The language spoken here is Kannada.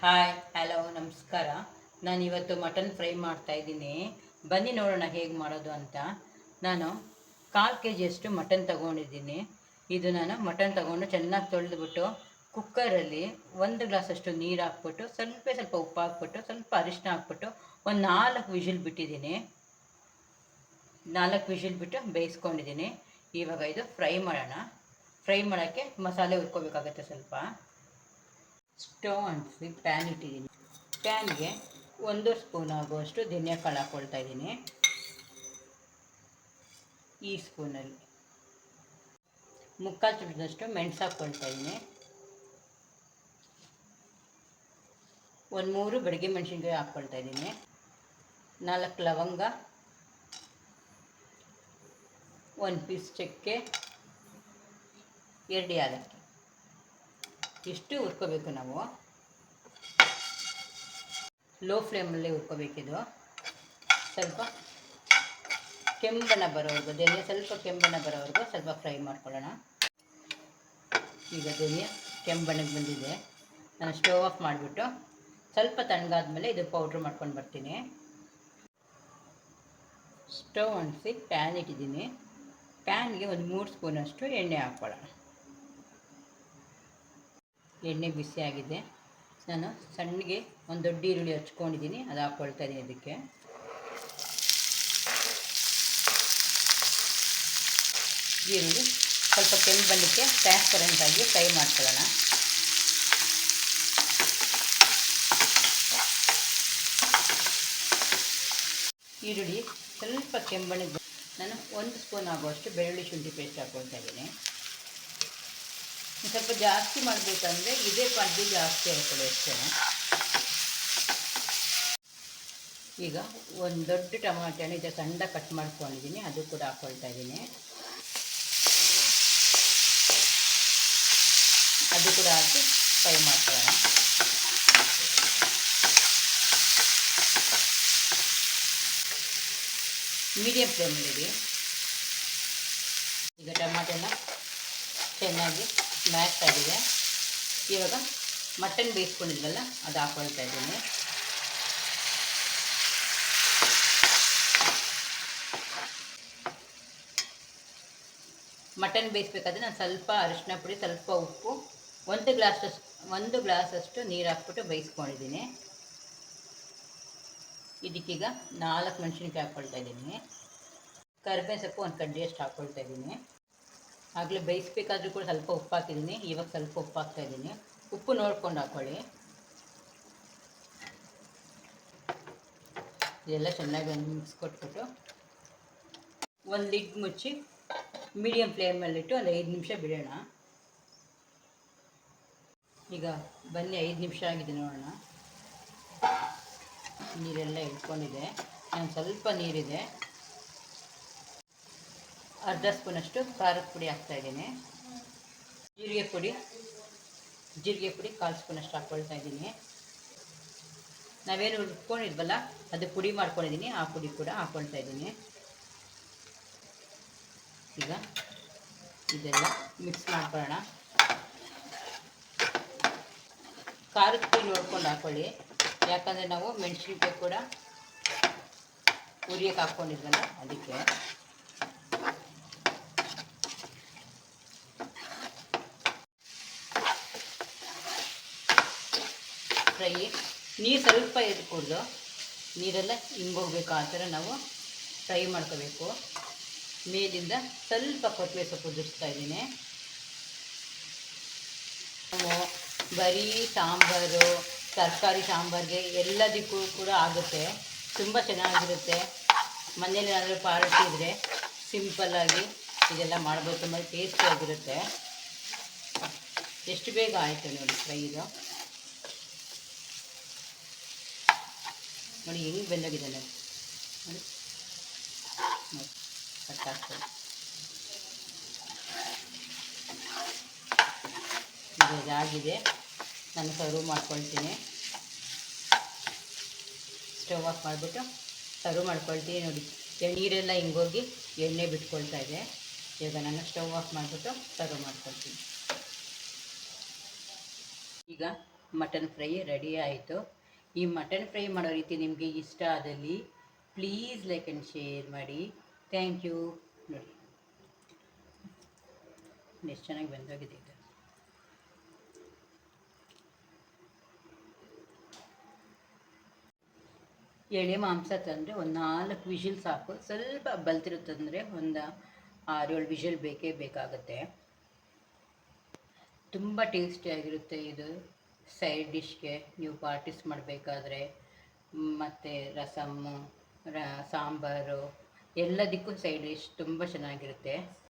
ಹಾಯ್ ಹಲೋ ನಮಸ್ಕಾರ. ನಾನು ಇವತ್ತು ಮಟನ್ ಫ್ರೈ ಮಾಡ್ತಾ ಇದ್ದೀನಿ. ಬನ್ನಿ ನೋಡೋಣ ಹೇಗೆ ಮಾಡೋದು ಅಂತ. ನಾನು ಕಾಲು ಕೆ ಜಿಯಷ್ಟು ಮಟನ್ ತಗೊಂಡಿದ್ದೀನಿ. ಇದು ನಾನು ಮಟನ್ ತಗೊಂಡು ಚೆನ್ನಾಗಿ ತೊಳೆದುಬಿಟ್ಟು ಕುಕ್ಕರಲ್ಲಿ ಒಂದು ಗ್ಲಾಸಷ್ಟು ನೀರು ಹಾಕ್ಬಿಟ್ಟು, ಸ್ವಲ್ಪ ಸ್ವಲ್ಪ ಉಪ್ಪು ಹಾಕ್ಬಿಟ್ಟು, ಸ್ವಲ್ಪ ಅರಿಶಿನ ಹಾಕ್ಬಿಟ್ಟು ಒಂದು ನಾಲ್ಕು ವಿಷಿಲ್ ಬಿಟ್ಟಿದ್ದೀನಿ. ನಾಲ್ಕು ವಿಷಿಲ್ ಬಿಟ್ಟು ಬೇಯಿಸ್ಕೊಂಡಿದ್ದೀನಿ. ಇವಾಗ ಇದು ಫ್ರೈ ಮಾಡೋಣ. ಫ್ರೈ ಮಾಡೋಕ್ಕೆ ಮಸಾಲೆ ಹುರ್ಕೋಬೇಕಾಗತ್ತೆ ಸ್ವಲ್ಪ. ಸ್ಟವ್ ಅಂಟಿಸಿ ಪ್ಯಾನ್ ಇಟ್ಟಿದ್ದೀನಿ. ಪ್ಯಾನ್ಗೆ ಒಂದು ಸ್ಪೂನ್ ಆಗುವಷ್ಟು ಧನಿಯಾ ಕಾಳು ಹಾಕ್ಕೊಳ್ತಾ ಇದ್ದೀನಿ. ಈ ಸ್ಪೂನಲ್ಲಿ ಮುಕ್ಕಾಲು ಚಮಚದಷ್ಟು ಮೆಣಸು ಹಾಕ್ಕೊಳ್ತಾ ಇದ್ದೀನಿ. ಒಂದು ಮೂರು ಬೆಳಗ್ಗೆ ಮೆಣಸಿನ್ಕಾಯಿ ಹಾಕ್ಕೊಳ್ತಾ ಇದ್ದೀನಿ. ನಾಲ್ಕು ಲವಂಗ. ಒಂದು ಪೀಸ್ ಚಕ್ಕೆ. ಎರಡು ಯಾಲಕ್ಕಿ. ಇಷ್ಟು ಹುರ್ಕೋಬೇಕು ನಾವು ಲೋ ಫ್ಲೇಮಲ್ಲಿ ಹುರ್ಕೋಬೇಕಿದು. ಸ್ವಲ್ಪ ಕೆಂಬನ ಬರೋವರೆಗೂ, ಧನಿಯಾ ಸ್ವಲ್ಪ ಕೆಂಬನ ಬರೋವರೆಗೂ ಸ್ವಲ್ಪ ಫ್ರೈ ಮಾಡ್ಕೊಳ್ಳೋಣ. ಈಗ ಧನಿಯಾ ಕೆಂಬಣ್ಣಗೆ ಬಂದಿದೆ. ನಾನು ಸ್ಟವ್ ಆಫ್ ಮಾಡಿಬಿಟ್ಟು ಸ್ವಲ್ಪ ತಣ್ಣಗಾದ್ಮೇಲೆ ಇದು ಪೌಡ್ರ್ ಮಾಡ್ಕೊಂಡು ಬರ್ತೀನಿ. ಸ್ಟವ್ ಅಂಟಿಸಿ ಪ್ಯಾನ್ ಇಟ್ಟಿದ್ದೀನಿ. ಪ್ಯಾನ್ಗೆ ಒಂದು ಮೂರು ಸ್ಪೂನಷ್ಟು ಎಣ್ಣೆ ಹಾಕ್ಕೊಳ್ಳೋಣ. ಎಣ್ಣೆ ಬಿಸಿ ಆಗಿದೆ. ನಾನು ಸಣ್ಣಗೆ ಒಂದು ದೊಡ್ಡ ಈರುಳ್ಳಿ ಹಚ್ಕೊಂಡಿದ್ದೀನಿ, ಅದು ಹಾಕ್ಕೊಳ್ತಾ ಇದ್ದೀನಿ ಅದಕ್ಕೆ ಈರುಳ್ಳಿ ಸ್ವಲ್ಪ ಕೆಂಪು ಬಂದಕ್ಕೆ ಟ್ರಾನ್ಸ್ಪರೆಂಟಾಗಿ ಫ್ರೈ ಮಾಡ್ಕೊಳ್ಳೋಣ. ಈರುಳ್ಳಿ ಸ್ವಲ್ಪ ಕೆಂಬಣ್ಣಿಗೆ ನಾನು ಒಂದು ಸ್ಪೂನ್ ಆಗುವಷ್ಟು ಬೆಳ್ಳುಳ್ಳಿ ಶುಂಠಿ ಪೇಸ್ಟ್ ಹಾಕ್ಕೊಳ್ತಾ ಸ್ವಲ್ಪ ಜಾಸ್ತಿ ಮಾಡಬೇಕಂದ್ರೆ ಇದೇ ಪಡ್ಡಿ ಜಾಸ್ತಿ ಆಗ್ತದೆ ಅಷ್ಟೇ. ಈಗ ಒಂದು ದೊಡ್ಡ ಟೊಮಾಟೊ ಇದೆ, ಸಣ್ಣ ಕಟ್ ಮಾಡ್ಕೊಂಡಿದ್ದೀನಿ, ಅದು ಕೂಡ ಹಾಕ್ಕೊಳ್ತಾ ಇದ್ದೀನಿ. ಅದು ಕೂಡ ಹಾಕಿ ಫ್ರೈ ಮಾಡ್ಕೊಳ್ಳೋಣ. ಮೀಡಿಯಮ್ ಫ್ಲೇಮಲ್ಲಿಡಿ ಈಗ ಟೊಮಾಟೆನ ಚೆನ್ನಾಗಿ ಮ್ಯಾಶ್ ಆಗಿದೆ. ಇವಾಗ ಮಟನ್ ಬೇಯಿಸ್ಕೊಂಡಿದ್ವಲ್ಲ, ಅದು ಹಾಕೊಳ್ತಾ ಇದ್ದೀನಿ. ಮಟನ್ ಬೇಯಿಸ್ಬೇಕಾದ್ರೆ ನಾನು ಸ್ವಲ್ಪ ಅರಿಶಿನ ಪುಡಿ, ಸ್ವಲ್ಪ ಉಪ್ಪು, ಒಂದು ಗ್ಲಾಸ್ ಒಂದು ಗ್ಲಾಸಷ್ಟು ನೀರು ಹಾಕ್ಬಿಟ್ಟು ಬೇಯಿಸ್ಕೊಂಡಿದ್ದೀನಿ. ಇದಕ್ಕೀಗ ನಾಲ್ಕು ಮೆಣಸಿನ್ಕಾಯಿ ಹಾಕ್ಕೊಳ್ತಾ ಇದ್ದೀನಿ. ಕರಿಬೇವು ಸೊಪ್ಪು ಒಂದು ಕಡ್ಡಿಯಷ್ಟು ಹಾಕ್ಕೊಳ್ತಾ ಇದ್ದೀನಿ. ಆಗಲೇ ಬೇಯಿಸ್ಬೇಕಾದ್ರೂ ಕೂಡ ಸ್ವಲ್ಪ ಉಪ್ಪು ಹಾಕಿದ್ದೀನಿ. ಇವಾಗ ಸ್ವಲ್ಪ ಉಪ್ಪು ಹಾಕ್ತಾ ಇದ್ದೀನಿ. ಉಪ್ಪು ನೋಡ್ಕೊಂಡು ಹಾಕ್ಕೊಳ್ಳಿ ಇದೆಲ್ಲ ಚೆನ್ನಾಗಿ ಒಂದು ಮಿಕ್ಸ್ ಕೊಟ್ಬಿಟ್ಟು ಒಂದು ಲಿಡ್ ಮುಚ್ಚಿ ಮೀಡಿಯಮ್ ಫ್ಲೇಮಲ್ಲಿಟ್ಟು ಒಂದು ಐದು ನಿಮಿಷ ಬಿಡೋಣ. ಈಗ ಬನ್ನಿ, ಐದು ನಿಮಿಷ ಆಗಿದೆ ನೋಡೋಣ. ನೀರೆಲ್ಲ ಇಟ್ಕೊಂಡಿದೆ ನಾನು ಸ್ವಲ್ಪ ನೀರಿದೆ. ಅರ್ಧ ಸ್ಪೂನಷ್ಟು ಖಾರದ ಪುಡಿ ಹಾಕ್ತಾಯಿದ್ದೀನಿ ಜೀರಿಗೆ ಪುಡಿ ಜೀರಿಗೆ ಪುಡಿ ಕಾಲು ಸ್ಪೂನಷ್ಟು ಹಾಕ್ಕೊಳ್ತಾ ಇದ್ದೀನಿ. ನಾವೇನು ರುಬ್ಕೊಂಡಿದ್ವಲ್ಲ ಅದು ಪುಡಿ ಮಾಡ್ಕೊಂಡಿದ್ದೀನಿ, ಆ ಪುಡಿ ಕೂಡ ಹಾಕ್ಕೊಳ್ತಾ ಇದ್ದೀನಿ. ಈಗ ಇದೆಲ್ಲ ಮಿಕ್ಸ್ ಮಾಡ್ಕೊಳ್ಳೋಣ. ಖಾರದ ಪುಡಿ ನೋಡ್ಕೊಂಡು ಹಾಕ್ಕೊಳ್ಳಿ ಯಾಕಂದರೆ ನಾವು ಮೆಣಸಿನ್ಕಾಯಿ ಕೂಡ, ಉರಿಯಕ್ಕೆ ಹಾಕ್ಕೊಂಡಿದ್ವಲ್ಲ ಅದಕ್ಕೆ. ಫ್ರೈ ನೀರು ಸ್ವಲ್ಪ ಕುಡ್ದು ನೀರೆಲ್ಲ ಹಿಂಗೋಗ್ಬೇಕು, ಆ ಥರ ನಾವು ಫ್ರೈ ಮಾಡ್ಕೋಬೇಕು. ಮೇಲಿಂದ ಸ್ವಲ್ಪ ಕೊತ್ತಂಬರಿ ಸೊಪ್ಪು ಉದುರಿಸ್ತಾ ಇದ್ದೀನಿ. ನಾವು ಬರೀ ಸಾಂಬಾರು, ತರಕಾರಿ ಸಾಂಬಾರಿಗೆ ಎಲ್ಲದಕ್ಕೂ ಕೂಡ ಆಗುತ್ತೆ. ತುಂಬ ಚೆನ್ನಾಗಿರುತ್ತೆ. ಮನೇಲಿ ಏನಾದರೂ ಪಾರ್ಟಿ ಇದ್ದರೆ ಸಿಂಪಲ್ಲಾಗಿ ಇದೆಲ್ಲ ಮಾಡ್ಬೋದು. ತುಂಬ ಟೇಸ್ಟಿಯಾಗಿರುತ್ತೆ ಎಷ್ಟು ಬೇಗ ಆಯಿತು ನೋಡಿ ಫ್ರೈ ಇದು ನೋಡಿ, ಹೆಂಗೆ ಬೆಂದಾಗಿದೆ ನೋಡಿ. ನೋಡಿ. ನೋಡಿ ಇದು ಇದಾಗಿದೆ. ನಾನು ಸರ್ವ್ ಮಾಡ್ಕೊಳ್ತೀನಿ. ಸ್ಟವ್ ಆಫ್ ಮಾಡಿಬಿಟ್ಟು ಸರ್ವ್ ಮಾಡ್ಕೊಳ್ತೀನಿ ನೋಡಿ. ನೀರೆಲ್ಲ ಹಿಂಗೋಗಿ ಎಣ್ಣೆ ಬಿಟ್ಕೊಳ್ತಾ ಇದೆ. ಈಗ ನಾನು ಸ್ಟವ್ ಆಫ್ ಮಾಡಿಬಿಟ್ಟು ಸರ್ವ್ ಮಾಡ್ಕೊಳ್ತೀನಿ. ಈಗ ಮಟನ್ ಫ್ರೈ ರೆಡಿ ಆಯಿತು. ಈ ಮಟನ್ ಫ್ರೈ ಮಾಡೋ ರೀತಿ ನಿಮಗೆ ಇಷ್ಟ ಆದಲ್ಲಿ ಪ್ಲೀಸ್ ಲೈಕ್ ಆ್ಯಂಡ್ ಶೇರ್ ಮಾಡಿ. ಥ್ಯಾಂಕ್ ಯು ನೋಡಿ. ಎಷ್ಟು ಚೆನ್ನಾಗಿ ಬಂದೋಗಿದೆ ಈಗ. ಎಳೆ ಮಾಂಸ ತಂದರೆ ಒಂದು ನಾಲ್ಕು ವಿಷಿಲ್ ಸಾಕು. ಸ್ವಲ್ಪ ಬಲ್ತಿರುತ್ತಂದರೆ ಒಂದು ಆರೇಳು ವಿಷಲ್ ಬೇಕೇ ಬೇಕಾಗುತ್ತೆ. ತುಂಬ ಟೇಸ್ಟಿಯಾಗಿರುತ್ತೆ ಇದು. ಸೈಡ್ ಡಿಶ್ಗೆ ನೀವು ಪಾರ್ಟೀಸ್ ಮಾಡಬೇಕಾದ್ರೆ ಮತ್ತು ರಸಮ್ಮು ರ ಸಾಂಬಾರು ಎಲ್ಲದಕ್ಕೂ ಸೈಡ್ ಡಿಶ್ ತುಂಬ ಚೆನ್ನಾಗಿರುತ್ತೆ.